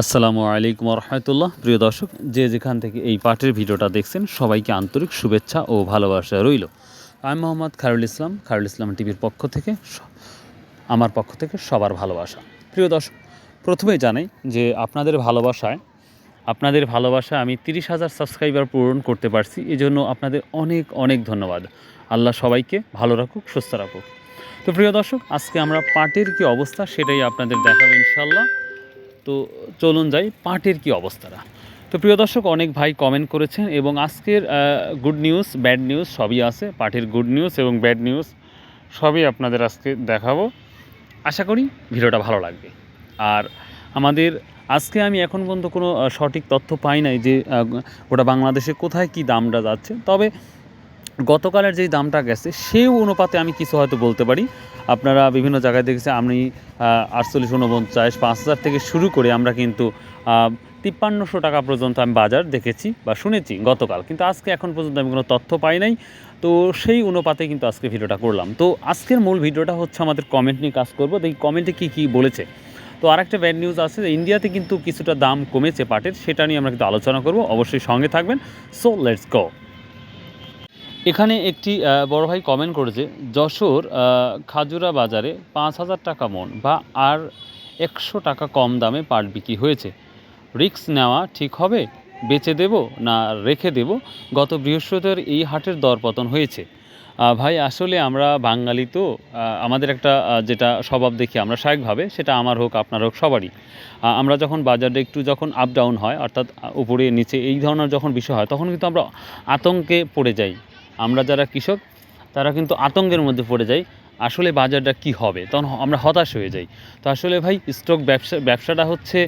আসসালামু আলাইকুম রহমতুল্লাহ প্রিয় দর্শক, যে যেখান থেকে এই পাঠের ভিডিওটা দেখছেন, সবাইকে আন্তরিক শুভেচ্ছা ও ভালোবাসা রইল। আমি মোহাম্মদ খায়রুল ইসলাম খায়রুল ইসলাম টিভির পক্ষ থেকে আমার পক্ষ থেকে সবার ভালোবাসা। প্রিয় দর্শক, প্রথমেই জানাই যে আপনাদের ভালোবাসায় আপনাদের ভালোবাসায় আমি তিরিশ হাজার সাবস্ক্রাইবার পূরণ করতে পারছি। এই জন্য আপনাদের অনেক অনেক ধন্যবাদ। আল্লাহ সবাইকে ভালো রাখুক, সুস্থ রাখুক। তো প্রিয় দর্শক, আজকে আমরা পাটের কি অবস্থা সেটাই আপনাদের দেখাবো ইনশাল্লাহ তো চলুন যাই পাটের কি অবস্থাটা তো প্রিয় দর্শক, অনেক ভাই কমেন্ট করেছেন এবং আজকের গুড নিউজ ব্যাড নিউজ সবই আছে পাটের গুড নিউজ এবং ব্যাড নিউজ সবই আপনাদের আজকে দেখাবো। আশা করি ভিডিওটা ভালো লাগবে। আর আমাদের, আজকে আমি এখন পর্যন্ত কোনো সঠিক তথ্য পাই নাই যে ওটা বাংলাদেশে কোথায় কি দামটা যাচ্ছে। তবে গতকালের যেই দামটা গেছে, সেই অনুপাতে আমি কিছু হয়তো বলতে পারি। আপনারা বিভিন্ন জায়গায় দেখেছি আমি আটচল্লিশ, উনপঞ্চাশ, পাঁচ হাজার থেকে শুরু করে আমরা কিন্তু তিপ্পান্নশো টাকা পর্যন্ত আমি বাজার দেখেছি বা শুনেছি গতকাল। কিন্তু আজকে এখন পর্যন্ত আমি কোনো তথ্য পাই নাই। তো সেই অনুপাতে কিন্তু আজকে ভিডিওটা করলাম। তো আজকের মূল ভিডিওটা হচ্ছে আমাদের কমেন্ট নিয়ে কাজ করব। দেখি কমেন্টে কী কী বলেছে। তো আরেকটা ব্যাড নিউজ আছে যে, ইন্ডিয়াতে কিন্তু কিছুটা দাম কমেছে পাটের, সেটা নিয়ে আমরা কিন্তু আলোচনা করব। অবশ্যই সঙ্গে থাকবেন। সো লেটস গো এখানে একটি বড় ভাই কমেন্ট করেছে, যশোর খাজুরা বাজারে পাঁচ হাজার টাকা মন বা আর একশো টাকা কম দামে পাট বিক্রি হয়েছে। রিক্স নেওয়া ঠিক হবে? বেচে দেব না রেখে দেব? গত বৃহস্পতিবার এই হাটের দর পতন হয়েছে। ভাই, আসলে আমরা বাঙালি তো আমাদের একটা যেটা স্বভাব দেখি আমরা স্বাভাবিকভাবে সেটা আমার হোক, আপনার হোক, সবারই। আমরা যখন বাজারে একটু যখন আপ ডাউন হয়, অর্থাৎ উপরে, নিচে এই ধরনের যখন বিষয় হয়, তখন কিন্তু আমরা আতঙ্কে পড়ে যাই। আমরা যারা কৃষক, তারা কিন্তু আতঙ্কের মধ্যে পড়ে যাই, আসলে বাজারটা কি হবে? তখন আমরা হতাশ হয়ে যাই। তো আসলে ভাই স্টক ব্যবসা, ব্যবসাটা হচ্ছে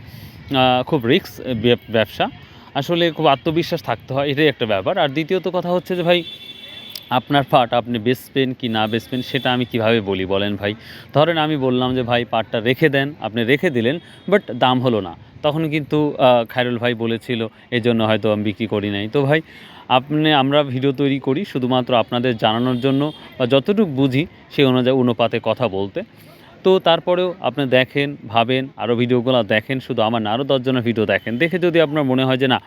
খুব রিস্ক ব্যবসা। আসলে খুব আত্মবিশ্বাস থাকতে হয়, এটাই একটা ব্যাপার। আর দ্বিতীয়ত কথা হচ্ছে যে ভাই, আপনার পাট আপনি বেচবেন কি না বেচবেন, সেটা আমি কীভাবে বলি বলেন ভাই? ধরেন আমি বললাম যে ভাই পাটটা রেখে দেন, আপনি রেখে দিলেন বাট দাম হলো না। তখন কিন্তু খায়রুল ভাই বলেছিল এই জন্য হয়তো আমি বিক্রি করি নাই। তো ভাই, আপনি, আমরা ভিডিও তৈরি করি শুধুমাত্র আপনাদের জানানোর জন্য বা যতটুকু বুঝি সেই অনুযায়ী অনুপাতে কথা বলতে। তো তারপরেও আপনি দেখেন, ভাবেন আরও ভিডিওগুলো দেখেন, শুধু আমার না আরও দশজনের ভিডিও দেখেন। দেখে যদি আপনার মনে হয় যে, না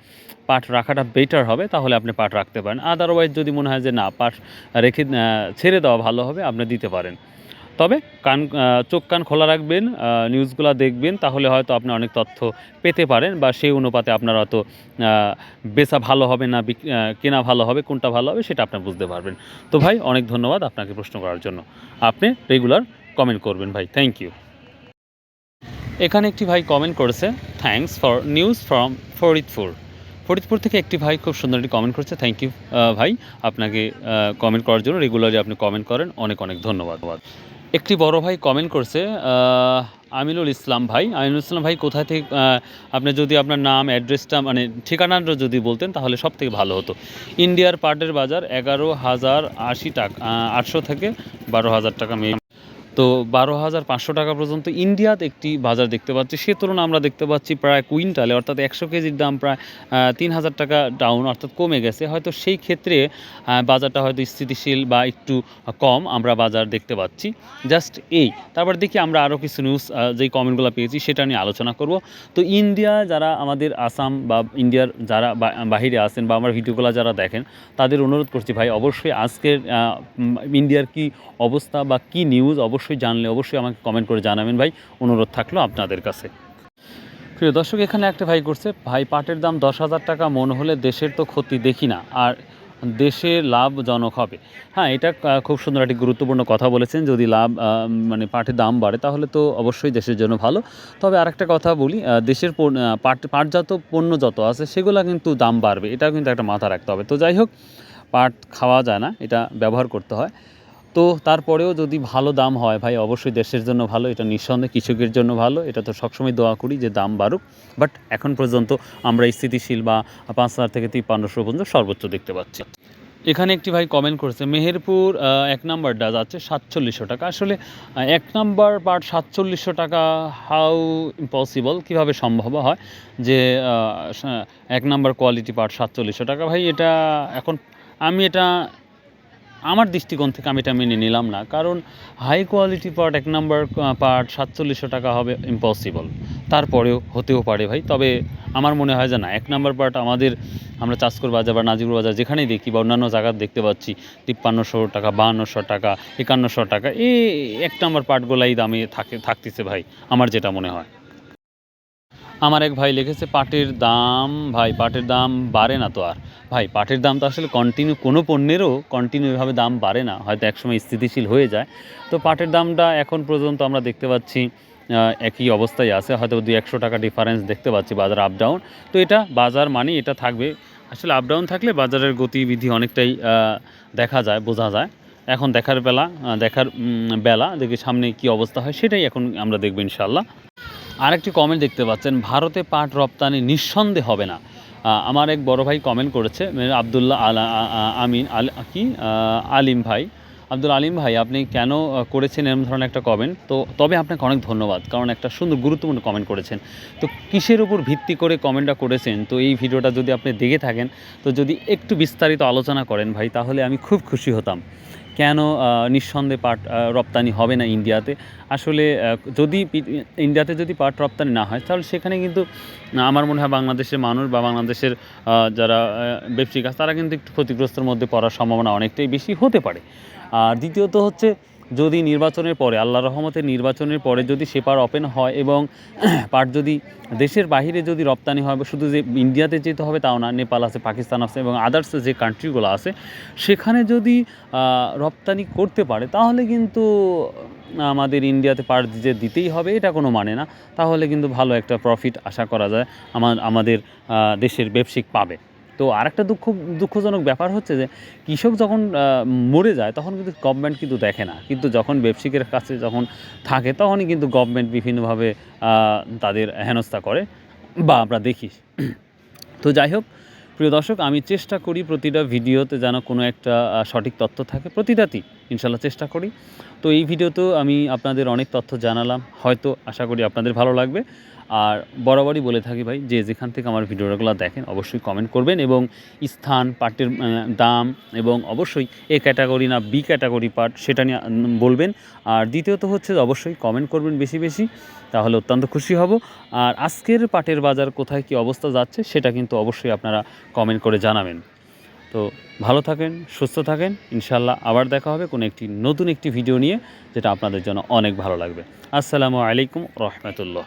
পাঠ রাখাটা বেটার হবে, তাহলে আপনি পাঠ রাখতে পারেন। আদারওয়াইজ যদি মনে হয় যে, না পাঠ রেখে ছেড়ে দেওয়া ভালো হবে, আপনি দিতে পারেন। তবে কান চোখ কান খোলা রাখবেন নিউজগুলো দেখবেন তাহলে হয়তো আপনি অনেক তথ্য পেতে পারেন বা সেই অনুপাতে আপনার আহ, বেচা ভালো হবে না কেনা ভালো হবে কোনটা ভালো হবে সেটা আপনি বুঝতে পারবেন। তো ভাই অনেক ধন্যবাদ আপনাকে প্রশ্ন করার জন্য। আপনি রেগুলার কমেন্ট করবেন ভাই থ্যাংক ইউ। এখানে একটি ভাই কমেন্ট করেছে thanks for news from Faridpur. Faridpur থেকে একটি ভাই খুব সুন্দর একটি কমেন্ট করেছে থ্যাংক ইউ ভাই আপনাকে কমেন্ট করার জন্য রেগুলারলি আপনি কমেন্ট করেন অনেক অনেক ধন্যবাদ। একটি বড় ভাই কমেন্ট করছে আমিনুল ইসলাম ভাই। আমিনুল ইসলাম ভাই, কোথা থেকে আপনি যদি আপনার নাম অ্যাড্রেসটা মানে ঠিকানাটা যদি বলতেন, তাহলে সব থেকে ভালো হতো। ইন্ডিয়ার পার্টের বাজার এগারো হাজার আশি টাকা আটশো থেকে বারো হাজার টাকা মে তো বারো হাজার পাঁচশো টাকা পর্যন্ত ইন্ডিয়াতে একটি বাজার দেখতে পাচ্ছি। সে তুলনায় আমরা দেখতে পাচ্ছি প্রায় কুইন্টালে, অর্থাৎ একশো কেজির দাম প্রায় তিন হাজার টাকা ডাউন অর্থাৎ কমে গেছে। হয়তো সেই ক্ষেত্রে বাজারটা হয়তো স্থিতিশীল বা একটু কম আমরা বাজার দেখতে পাচ্ছি। জাস্ট এই। তারপর দেখি আমরা আরও কিছু নিউজ যেই কমেন্টগুলো পেয়েছি, সেটা নিয়ে আলোচনা করব। তো ইন্ডিয়া যারা আমাদের আসাম বা ইন্ডিয়ার যারা বাহিরে আছেন বা আমার ভিডিওগুলো যারা দেখেন, তাদের অনুরোধ করছি ভাই, অবশ্যই আজকের ইন্ডিয়ার কি অবস্থা বা কি নিউজ অবশ্যই জানলে অবশ্যই আমাকে কমেন্ট করে জানাবেন ভাই। অনুরোধ থাকল আপনাদের কাছে। প্রিয় দর্শক, এখানে একটা ভাই করছে, ভাই, পাটের দাম দশ হাজার টাকা, মন হলে দেশের তো ক্ষতি দেখি না, আর দেশে লাভজনক হবে। হ্যাঁ এটা খুব সুন্দর একটি গুরুত্বপূর্ণ কথা বলেছেন। যদি লাভ মানে পাটের দাম বাড়ে, তাহলে তো অবশ্যই দেশের জন্য ভালো। তবে আরেকটা কথা বলি দেশের পাট, পাটজাত পণ্য যত আছে, সেগুলো কিন্তু দাম বাড়বে। এটাও কিন্তু একটা মাথা রাখতে হবে। তো যাই হোক, পাট খাওয়া যায় না, এটা ব্যবহার করতে হয়। তো তারপরেও যদি ভালো দাম হয়, ভাই অবশ্যই দেশের জন্য ভালো, এটা নিঃসন্দেহে কৃষকের জন্য ভালো, এটা তো সবসময় দোয়া করি যে দাম বাড়ুক। বাট এখন পর্যন্ত আমরা স্থিতিশীল বা পাঁচ হাজার থেকে তিপ্পান্নশো পর্যন্ত সর্বোচ্চ দেখতে পাচ্ছি। এখানে একটি ভাই কমেন্ট করেছে, মেহেরপুর এক নাম্বারটা যাচ্ছে সাতচল্লিশশো টাকা। আসলে এক নাম্বার পার্ট সাতচল্লিশশো টাকা হাউ ইম্পসিবল কীভাবে সম্ভব হয় যে এক নাম্বার কোয়ালিটি পার্ট সাতচল্লিশশো টাকা? ভাই, এটা এখন আমি এটা আমার দৃষ্টিকোণ থেকে আমি এটা মেনে নিলাম না। কারণ হাই কোয়ালিটি পার্ট এক নাম্বার পার্ট সাতচল্লিশশো টাকা হবে ইম্পসিবল তারপরেও হতেও পারে ভাই। তবে আমার মনে হয় যে না, এক নাম্বার পার্ট আমাদের, আমরা চাষকর বাজার বা নাজিপুর বাজার যেখানেই দেখি বা অন্যান্য জায়গা দেখতে পাচ্ছি, তিপ্পান্নশো টাকা, বাহান্নশো টাকা, একান্নশো টাকা এই এক নাম্বার পার্টগুলাই দামে থাকে, থাকতেছে ভাই, আমার যেটা মনে হয়। আমার এক ভাই লিখেছে, পাটের দাম, ভাই, পাটের দাম বাড়ে না তো আর। ভাই, পাটের দাম তো আসলে কন্টিনিউ কোনো পণ্যেরও কন্টিনিউভাবে দাম বাড়ে না। হয়তো একসময় স্থিতিশীল হয়ে যায়। তো পাটের দামটা এখন পর্যন্ত আমরা দেখতে পাচ্ছি একই অবস্থায় আছে। হয়তো দুই একশো টাকা ডিফারেন্স দেখতে পাচ্ছি বাজার আপ ডাউন তো এটা বাজার মানে এটা থাকবে। আসলে আপ ডাউন থাকলে বাজারের গতিবিধি অনেকটাই দেখা যায়, বোঝা যায়। এখন দেখার বেলা দেখার বেলা, দেখি সামনে কি অবস্থা হয়, সেটাই এখন আমরা দেখব ইনশাল্লাহ আরেকটি কমেন্ট দেখতে পাচ্ছেন, ভারতে পাট রপ্তানি নিঃসন্দেহে হবে না। আমার এক বড় ভাই কমেন্ট করেছে আবদুল্লাহ আলা আমিন, আল, কি? আলিম ভাই। আব্দুল আলিম ভাই, আপনি কেন করেছেন এরকম ধরনের একটা কমেন্ট তো তবে আপনাকে অনেক ধন্যবাদ, কারণ একটা সুন্দর গুরুত্বপূর্ণ কমেন্ট করেছেন। তো কিসের উপর ভিত্তি করে কমেন্টটা করেছেন? তো এই ভিডিওটা যদি আপনি দেখে থাকেন, তো যদি একটু বিস্তারিত আলোচনা করেন ভাই, তাহলে আমি খুব খুশি হতাম। কেন নিঃসন্দেহে পাট রপ্তানি হবে না ইন্ডিয়াতে? আসলে যদি ইন্ডিয়াতে যদি পাট রপ্তানি না হয়, তাহলে সেখানে কিন্তু, আমার মনে হয় বাংলাদেশের মানুষ বা বাংলাদেশের যারা ব্যবসায়ী কাজ, তারা কিন্তু একটু ক্ষতিগ্রস্তের মধ্যে পড়ার সম্ভাবনা অনেকটাই বেশি হতে পারে। আর দ্বিতীয়ত হচ্ছে যদি নির্বাচনের পরে আল্লাহ রহমতের নির্বাচনের পরে যদি সে পার ওপেন হয় এবং পাট যদি দেশের বাইরে যদি রপ্তানি হয়, শুধু যে ইন্ডিয়াতে যেতে হবে তাও না নেপাল আছে পাকিস্তান আছে এবং আদার্স যে কান্ট্রিগুলো আছে, সেখানে যদি রপ্তানি করতে পারে, তাহলে কিন্তু আমাদের ইন্ডিয়াতে পাট যে দিতেই হবে, এটা কোনো মানে না। তাহলে কিন্তু ভালো একটা প্রফিট আশা করা যায় আমার আমাদের দেশের ব্যবসায়িক পাবে। তো আরেকটা দুঃখ, দুঃখজনক ব্যাপার হচ্ছে যে কৃষক যখন মরে যায় তখন কিন্তু গভর্নমেন্ট কিন্তু দেখে না। কিন্তু যখন ব্যবসায়িকের কাছে যখন থাকে তখনই কিন্তু গভর্নমেন্ট বিভিন্নভাবে তাদের হেনস্থা করে বা আমরা দেখি। তো যাই হোক, প্রিয় দর্শক, আমি চেষ্টা করি প্রতিটা ভিডিওতে যেন কোনো একটা সঠিক তথ্য থাকে। প্রতিটাতেই ইনশাল্লাহ চেষ্টা করি। তো এই ভিডিওতেও আমি আপনাদের অনেক তথ্য জানালাম। হয়তো আশা করি আপনাদের ভালো লাগবে। আর বরাবরই বলে থাকি ভাই, যে যেখান থেকে আমার ভিডিওগুলো দেখেন অবশ্যই কমেন্ট করবেন এবং স্থান পার্টের দাম এবং অবশ্যই এ ক্যাটাগরি না বি ক্যাটাগরি পার্ট সেটা নিয়ে বলবেন। আর দ্বিতীয়ত হচ্ছে অবশ্যই কমেন্ট করবেন বেশি বেশি, তাহলে অত্যন্ত খুশি হব। আর আজকের পাটের বাজার কোথায়, কি অবস্থা যাচ্ছে সেটা কিন্তু অবশ্যই আপনারা কমেন্ট করে জানাবেন। তো ভালো থাকেন, সুস্থ থাকেন ইনশাল্লাহ আবার দেখা হবে কোনো একটি নতুন একটি ভিডিও নিয়ে, যেটা আপনাদের জন্য অনেক ভালো লাগবে। আসসালামু আলাইকুম রহমতুল্লাহ।